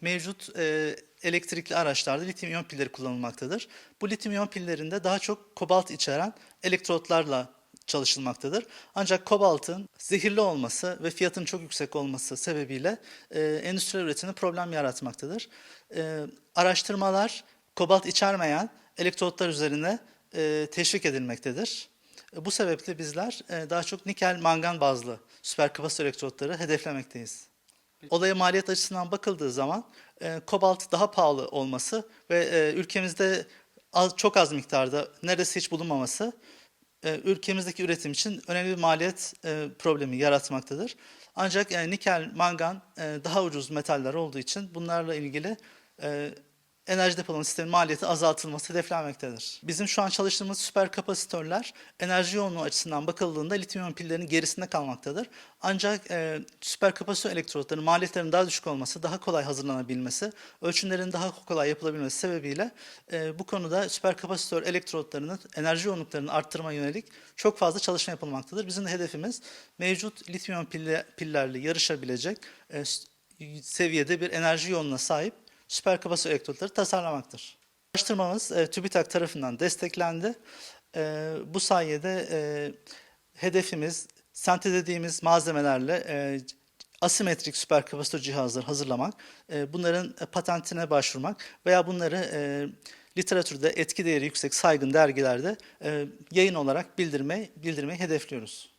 Mevcut e, elektrikli araçlarda lityum iyon pilleri kullanılmaktadır. Bu lityum iyon pillerinde daha çok kobalt içeren elektrotlarla çalışılmaktadır. Ancak kobaltın zehirli olması ve fiyatının çok yüksek olması sebebiyle e, endüstriyel üretimde problem yaratmaktadır. E, araştırmalar kobalt içermeyen elektrotlar üzerine e, teşvik edilmektedir. E, Bu sebeple bizler e, daha çok nikel mangan bazlı süperkapasitör elektrotları hedeflemekteyiz. Olaya maliyet açısından bakıldığı zaman e, kobalt daha pahalı olması ve e, ülkemizde az, çok az miktarda neredeyse hiç bulunmaması e, ülkemizdeki üretim için önemli bir maliyet e, problemi yaratmaktadır. Ancak e, nikel, mangan e, daha ucuz metaller olduğu için bunlarla ilgili e, enerji depolama sistemi maliyeti azaltılması hedeflenmektedir. Bizim şu an çalıştığımız süper kapasitörler enerji yoğunluğu açısından bakıldığında lityum pillerinin gerisinde kalmaktadır. Ancak e, süper kapasitör elektrotların maliyetlerinin daha düşük olması, daha kolay hazırlanabilmesi, ölçümlerin daha kolay yapılabilmesi sebebiyle e, bu konuda süper kapasitör elektrotlarının enerji yoğunluklarını arttırma yönelik çok fazla çalışma yapılmaktadır. Bizim de hedefimiz mevcut lityum pillerle yarışabilecek e, seviyede bir enerji yoğunluğuna sahip süper kapasitör elektrotları tasarlamaktır. Araştırmamız e, TÜBİTAK tarafından desteklendi. E, bu sayede e, hedefimiz sentezlediğimiz malzemelerle e, asimetrik süper kapasitör cihazlar hazırlamak, e, bunların e, patentine başvurmak veya bunları e, literatürde etki değeri yüksek saygın dergilerde e, yayın olarak bildirme, bildirmeyi hedefliyoruz.